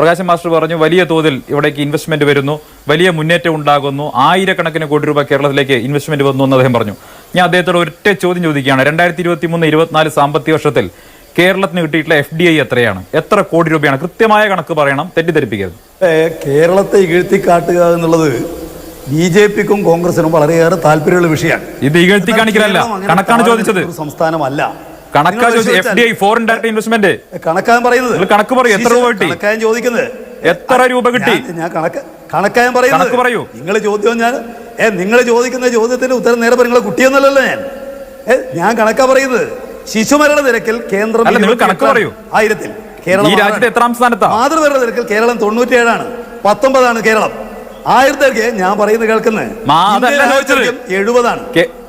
Prakashan master പറഞ്ഞു വലിയ തോതിൽ ഇവിടേക്ക് ഇൻവെസ്റ്റ്മെന്റ് വരുന്നു. വലിയ മുന്നേറ്റം ഉണ്ടാകുന്നു. ആയിരക്കണക്കിന് കോടി രൂപ കേരളത്തിലേക്ക് ഇൻവെസ്റ്റ്മെന്റ് വന്നു എന്ന് അദ്ദേഹം പറഞ്ഞു. ഞാൻ അദ്ദേഹത്തോട് ഒറ്റ ചോദ്യം ചോദിക്കുകയാണ്. രണ്ടായിരത്തി ഇരുപത്തി മൂന്ന് ഇരുപത്തിനാല് സാമ്പത്തിക വർഷത്തിൽ കേരളത്തിന് കിട്ടിയിട്ടുള്ള എഫ് ഡി ഐ എത്രയാണ്? എത്ര കോടി രൂപയാണ്? കൃത്യമായ കണക്ക് പറയണം. തെറ്റിദ്ധരിപ്പിക്കരുത്. കേരളത്തെ ഇഴുത്തിക്കാട്ടുക എന്നുള്ളത് ബി ജെ പിക്കും കോൺഗ്രസിനും വളരെയേറെ താല്പര്യമുള്ള വിഷയമാണ്. ഇത് ഇകഴ്ത്തി കാണിക്കലല്ല. കണക്കാണ് ചോദിച്ചത്. സംസ്ഥാനമല്ല. കണക്കാ നിങ്ങൾ ചോദിച്ചത് F D I foreign direct investment കണക്കാൻ പറയുന്നത്. നിങ്ങൾ കണക്ക് പറയൂ, എത്ര രൂപ കിട്ടി? കണക്കാൻ ചോദിക്കുന്നത്. എത്ര രൂപ കിട്ടി? ഞാൻ- കണക്ക് കണക്കാൻ പറയുന്നത്. കണക്ക് പറയൂ. നിങ്ങൾ ചോദ്യം ഞാൻ ഏ നിങ്ങൾ ചോദിക്കുന്ന ചോദ്യത്തിന്റെ ഉത്തരം നേരെ നിങ്ങളെ കുട്ടിയൊന്നല്ലല്ലോ ഞാൻ. ഞാൻ കണക്കാ പറയുന്നത്. ശിശുമരണ നിരക്കിൽ കേന്ദ്രം കണക്ക്. പറയൂ. ആയിരത്തിൽ കേരളം മാതൃമരണ നിരക്കിൽ കേരളം തൊണ്ണൂറ്റിയേഴാണ്. പത്തൊമ്പതാണ് കേരളം. ആയിരത്തേക്ക് ഞാൻ പറയുന്നത് കേൾക്കുന്നത്. എഴുപതാണ്.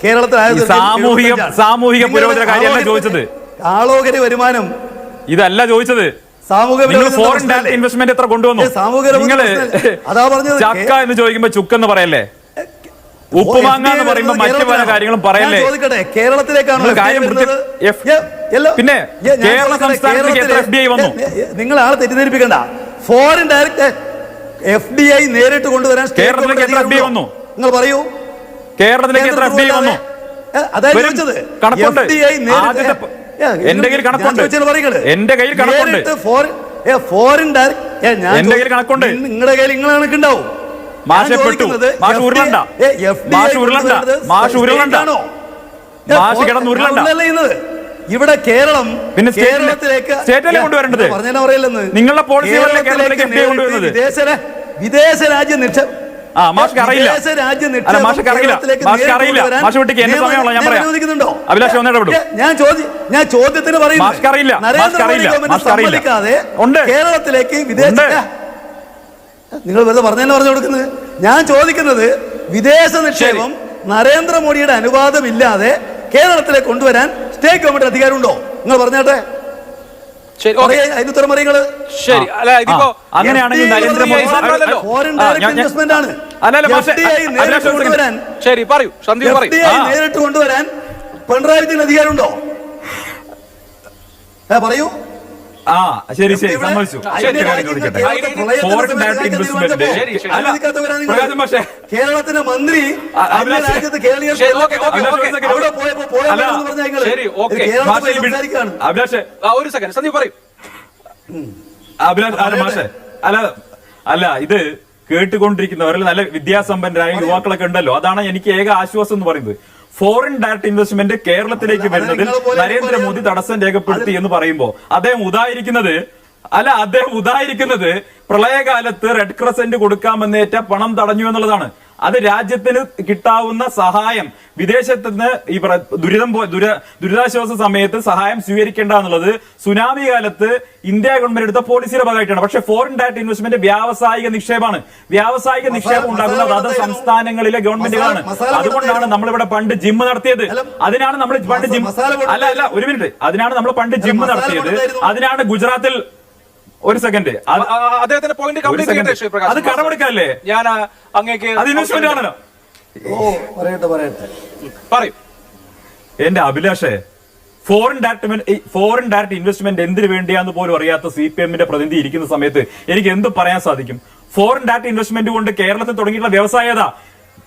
കേരളത്തിൽ സാമൂഹിക സാമൂഹിക പുരോഗതി കാര്യമല്ല ചോദിച്ചത്. ആളോഹരി വരുമാനം ഇതല്ല ചോദിച്ചത്. ഫോറിൻ ഡയറക്ട് ഇൻവെസ്റ്റ്മെന്റ് എത്ര കൊണ്ടുവന്നു? നിങ്ങൾ അതാ പറഞ്ഞത് ചക്ക എന്ന് ചോദിക്കുമ്പോ ചുക്കെന്ന് പറയല്ലേ? ഉപ്പുമാങ്ങ എന്ന് പറയുമ്പോ മറ്റു പല കാര്യങ്ങളും പറയല്ലേ? കേരളത്തിലേക്കാണ് കാര്യം പിന്നെ കേരള സംസ്ഥാനത്തേക്ക് എത്ര FDI വന്നു? നിങ്ങൾ ആളെ തെറ്റിദ്ധരിപ്പിക്കണ്ട. Foreign direct F D I നേരിട്ട് കൊണ്ടുവരാൻ കേരളത്തിലേക്ക് എത്ര വന്നു? നിങ്ങൾ പറയൂ കേരളത്തിലേക്ക് എത്ര എഫ് ഡി വന്നു നേരിട്ട് എന്റെ കയ്യിൽ കണക്കുണ്ട്. എന്റെ കയ്യിൽ കണക്കുണ്ട്. ഫോറിൻ എന്റെ കയ്യിൽ കണക്കുണ്ട്. നിങ്ങളുടെ കയ്യിൽ നിങ്ങളെ കണക്കുണ്ടാവും മാഷെ പെട്ടു. മാഷ് FDI ഉരുളണ്ട. മാഷ് ഉരുളണ്ട. മാഷ് ഉരുളണ്ട. state ആണോ? ഏ, മാഷ് കിടന്ന് ഉരുളണ്ട. ഇവിടെ കേരളം പിന്നെ കേരളത്തിലേക്ക് സ്റ്റേറ്റിലേക്ക് കൊണ്ടുവരേണ്ടത്? പറഞ്ഞാൽ പറയില്ലെന്ന് നിങ്ങളുടെ പോളിസി? വിദേശ വിദേശ രാജ്യ നിക്ഷേപം ആ, മാഷ്ക്ക് അറിയില്ല. അല്ല, മാഷ്ക്ക് അറിയില്ല. മാഷ്ക്ക് അറിയില്ല. മാഷ് വിട്ടിക്ക് സമയമുള്ള ഞാൻ നിയമം പറയാം. അനുവദിക്കുന്നുണ്ടോ? അഭിലാഷ് ഒന്ന് ഇടപെടൂ. ഞാൻ ചോദ്യം ഞാൻ ചോദ്യത്തിന് മാഷ്ക്ക് അറിയില്ല. മാഷ്ക്ക് അറിയില്ല. ഗവൺമെന്റ് മാഷ്ക്ക് അറിയില്ല. ഉണ്ട്. കേരളത്തിലേക്ക് വിദേശ നിങ്ങൾ വെറുതെ പറഞ്ഞതന്നെ പറഞ്ഞു കൊടുക്കുന്നത് ഞാൻ ചോദിക്കുന്നത് വിദേശ നിക്ഷേപം നരേന്ദ്രമോദിയുടെ അനുവാദമില്ലാതെ കേരളത്തിലേക്ക് കൊണ്ടുവരാൻ സ്റ്റേറ്റ് ഗവൺമെന്റ് അധികാരമുണ്ടോ? നിങ്ങൾ പറഞ്ഞാട്ടെ? ശരി അല്ല ഇതിപ്പോ അങ്ങനെയാണെങ്കിൽ നരേന്ദ്രമോദി ശരി പറയൂ സന്ദീപ് പറയൂ. FDI നേരിട്ട് കൊണ്ടുവരാൻ പിണറായി വിജയൻ അധികാരമുണ്ടോ? പറയൂ. ആ ശരി ശരി സമ്മതിച്ചു. കേരളത്തിന്റെ മന്ത്രി രാജ്യത്ത് അഭിലാഷ് ഒരു സെക്കൻഡ് സന്ദീപ് പറയും. അഭിലാഷ് മാഷെ? അല്ല അല്ല ഇത് കേട്ടുകൊണ്ടിരിക്കുന്നവരിൽ നല്ല വിദ്യാസമ്പന്നരായ യുവാക്കളൊക്കെ ഉണ്ടല്ലോ. അതാണ് എനിക്ക് ഏക ആശ്വാസം എന്ന് പറയുന്നത്. ഫോറിൻ ഡയറക്ട് ഇൻവെസ്റ്റ്മെന്റ് കേരളത്തിലേക്ക് വരുന്നതിൽ നരേന്ദ്രമോദി തടസ്സം രേഖപ്പെടുത്തി എന്ന് പറയുമ്പോ അദ്ദേഹം ഉദായിരിക്കുന്നത് അല്ല അദ്ദേഹം ഉദായിരിക്കുന്നത് പ്രളയകാലത്ത് റെഡ് ക്രസന്റ് കൊടുക്കാമെന്നേറ്റ പണം തടഞ്ഞു എന്നുള്ളതാണ്. അത് രാജ്യത്തിന് കിട്ടാവുന്ന സഹായം വിദേശത്ത് നിന്ന് ഈ ദുരിതം ദുര ദുരിതാശ്വാസ സമയത്ത് സഹായം സ്വീകരിക്കേണ്ട എന്നുള്ളത് സുനാമി കാലത്ത് ഇന്ത്യ ഗവൺമെന്റ് എടുത്ത പോളിസിയുടെ ഭാഗമായിട്ടാണ്. പക്ഷെ ഫോറിൻ ഡയറക്ട് ഇൻവെസ്റ്റ്മെന്റ് വ്യാവസായിക നിക്ഷേപമാണ്. വ്യാവസായിക നിക്ഷേപം ഉണ്ടാകുന്നത് അത് സംസ്ഥാനങ്ങളിലെ ഗവൺമെന്റുകളാണ് അതുകൊണ്ടാണ് നമ്മളിവിടെ പണ്ട് ജിം നടത്തിയത്. അതിനാണ് നമ്മൾ പണ്ട് ജിം അല്ല അല്ല ഒരു മിനിറ്റ് അതിനാണ് നമ്മൾ പണ്ട് ജിം നടത്തിയത്. അതിനാണ് ഗുജറാത്തിൽ ഒരു സെക്കൻഡ് അദ്ദേഹത്തിന്റെ പോയിന്റ് കംപ്ലീറ്റ്. ചെയ്യട്ടെ അത് കടമെടുക്കല്ലേ? ഞാൻ അങ്ങേക്ക് അത് ഇൻവെസ്റ്റ്മെന്റ് ആണല്ലോ. ഓ പറയട്ടെ പറയട്ടെ. പറയൂ. എന്റെ അഭിലാഷേ foreign direct foreign direct investment എന്തിനു വേണ്ടിയാന്ന് പോലും അറിയാത്ത സി പി എമ്മിന്റെ പ്രതിനിധി ഇരിക്കുന്ന സമയത്ത് എനിക്ക് എന്ത് പറയാൻ സാധിക്കും? ഫോറിൻ ഡയറക്ട് ഇൻവെസ്റ്റ്മെന്റ് കൊണ്ട് കേരളത്തിൽ തുടങ്ങിയിട്ടുള്ള വ്യവസായത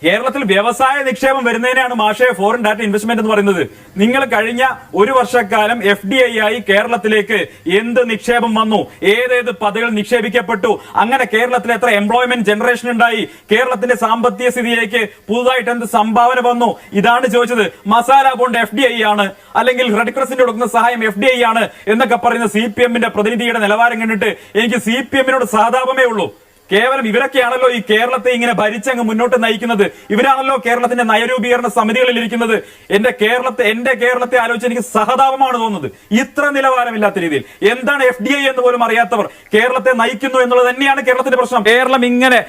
കേരളത്തിൽ വ്യവസായ നിക്ഷേപം വരുന്നതിനാണ് മാഷെ ഫോറിൻ ഡയറക്ട് ഇൻവെസ്റ്റ്മെന്റ് എന്ന് പറയുന്നത്. നിങ്ങൾ കഴിഞ്ഞ ഒരു വർഷക്കാലം എഫ് ഡി ഐ ആയി കേരളത്തിലേക്ക് എന്ത് നിക്ഷേപം വന്നു? ഏതേത് പദകൾ നിക്ഷേപിക്കപ്പെട്ടു? അങ്ങനെ കേരളത്തിൽ എത്ര എംപ്ലോയ്മെന്റ് ജനറേഷൻ ഉണ്ടായി? കേരളത്തിന്റെ സാമ്പത്തിക സ്ഥിതിയിലേക്ക് പുതുതായിട്ട് എന്ത് സംഭാവന വന്നു? ഇതാണ് ചോദിച്ചത്. Masala bond F D I ആണ്. അല്ലെങ്കിൽ റെഡ് ക്രസിന്റെ കൊടുക്കുന്ന സഹായം എഫ് ഡി ഐ ആണ് എന്നൊക്കെ പറയുന്ന സി പി എമ്മിന്റെ പ്രതിനിധിയുടെ നിലവാരം കണ്ടിട്ട് എനിക്ക് സി പി എമ്മിനോട് സഹതാപമേ ഉള്ളൂ. കേവലം ഇവരൊക്കെയാണല്ലോ ഈ കേരളത്തെ ഇങ്ങനെ ഭരിച്ചങ്ങ് മുന്നോട്ട് നയിക്കുന്നത്. ഇവരാണല്ലോ കേരളത്തിന്റെ നയരൂപീകരണ സമിതികളിൽ ഇരിക്കുന്നത്. എന്റെ കേരളത്തെ എന്റെ കേരളത്തെ ആലോചിച്ച് എനിക്ക് സഹതാപമാണ് തോന്നുന്നത്. ഇത്ര നിലവാരമില്ലാത്ത രീതിയിൽ. എന്താണ് എഫ് ഡി ഐ എന്ന് പോലും അറിയാത്തവർ? കേരളത്തെ നയിക്കുന്നു എന്നുള്ളത് തന്നെയാണ് കേരളത്തിന്റെ പ്രശ്നം. കേരളം ഇങ്ങനെ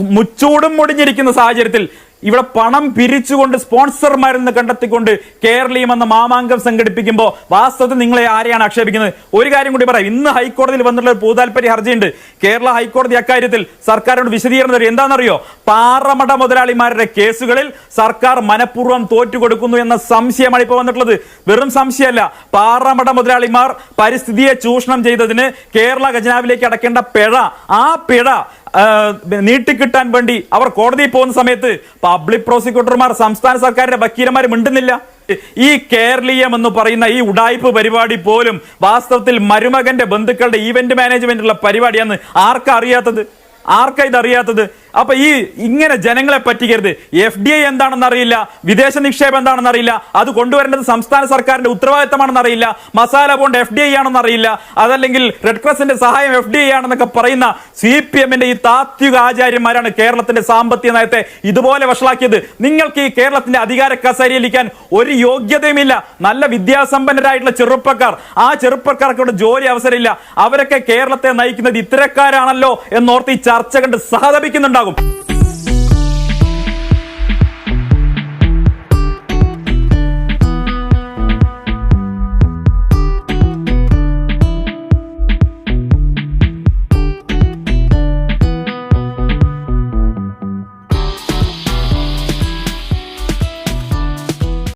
മുച്ചൂടും മുടിഞ്ഞിരിക്കുന്ന സാഹചര്യത്തിൽ ഇവിടെ പണം പിരിച്ചുകൊണ്ട് സ്പോൺസർമാരെന്ന് കണ്ടെത്തിക്കൊണ്ട് കേരളീയം എന്ന മാമാങ്കം സംഘടിപ്പിക്കുമ്പോൾ വാസ്തവത്തിൽ നിങ്ങളെ ആരെയാണ് ആക്ഷേപിക്കുന്നത്? ഒരു കാര്യം കൂടി പറയാം. ഇന്ന് ഹൈക്കോടതിയിൽ വന്നിട്ടുള്ള ഒരു ഭൂതാൽപര്യ ഹർജിയുണ്ട്. കേരള ഹൈക്കോടതി അക്കാര്യത്തിൽ സർക്കാരിനോട് വിശദീകരണം തരും. എന്താണെന്നറിയോ? പാറമട മുതലാളിമാരുടെ കേസുകളിൽ സർക്കാർ മനഃപൂർവം തോറ്റുകൊടുക്കുന്നു എന്ന സംശയമാണ് ഇപ്പോൾ വന്നിട്ടുള്ളത്. വെറും സംശയമല്ല. പാറമട മുതലാളിമാർ പരിസ്ഥിതിയെ ചൂഷണം ചെയ്തതിന് കേരള ഖജനാവിലേക്ക് അടക്കേണ്ട പിഴ ആ പിഴ നീട്ടിക്കിട്ടാൻ വേണ്ടി അവർ കോടതിയിൽ പോകുന്ന സമയത്ത് പബ്ലിക് പ്രോസിക്യൂട്ടർമാർ സംസ്ഥാന സർക്കാരിന്റെ വക്കീലന്മാർ മിണ്ടുന്നില്ല. ഈ കേരളീയം എന്ന് പറയുന്ന ഈ ഉടായ്പ് പരിപാടി പോലും വാസ്തവത്തിൽ മരുമകന്റെ ബന്ധുക്കളുടെ ഈവന്റ് മാനേജ്മെന്റുള്ള പരിപാടിയാണ് ആർക്കറിയാത്തത് ആർക്കാ ഇത് അറിയാത്തത് അപ്പൊ ഈ ഇങ്ങനെ ജനങ്ങളെ പറ്റിക്കരുത്. എഫ് ഡി ഐ എന്താണെന്ന് അറിയില്ല വിദേശ നിക്ഷേപം എന്താണെന്ന് അറിയില്ല അത് കൊണ്ടുവരേണ്ടത് സംസ്ഥാന സർക്കാരിന്റെ ഉത്തരവാദിത്തമാണെന്ന് അറിയില്ല masala bond F D I ആണെന്ന് അറിയില്ല അതല്ലെങ്കിൽ റെഡ് ക്രോസിന്റെ സഹായം എഫ് ഡി ഐ ആണെന്നൊക്കെ പറയുന്ന സി പി എമ്മിന്റെ ഈ താത്വിക ആചാര്യന്മാരാണ് കേരളത്തിന്റെ സാമ്പത്തിക നയത്തെ ഇതുപോലെ വഷളാക്കിയത്. നിങ്ങൾക്ക് ഈ കേരളത്തിന്റെ അധികാര കസേരയിലിരിക്കാൻ ഒരു യോഗ്യതയുമില്ല. നല്ല വിദ്യാസമ്പന്നരായിട്ടുള്ള ചെറുപ്പക്കാർ. ആ ചെറുപ്പക്കാർക്ക് ഇവിടെ ജോലി അവസരമില്ല. അവരൊക്കെ കേരളത്തെ നയിക്കുന്നത് ഇത്തരക്കാരാണല്ലോ എന്നോർത്ത് ഈ ചർച്ച കണ്ട് സഹതപിക്കുന്നുണ്ടാകും. Chicago.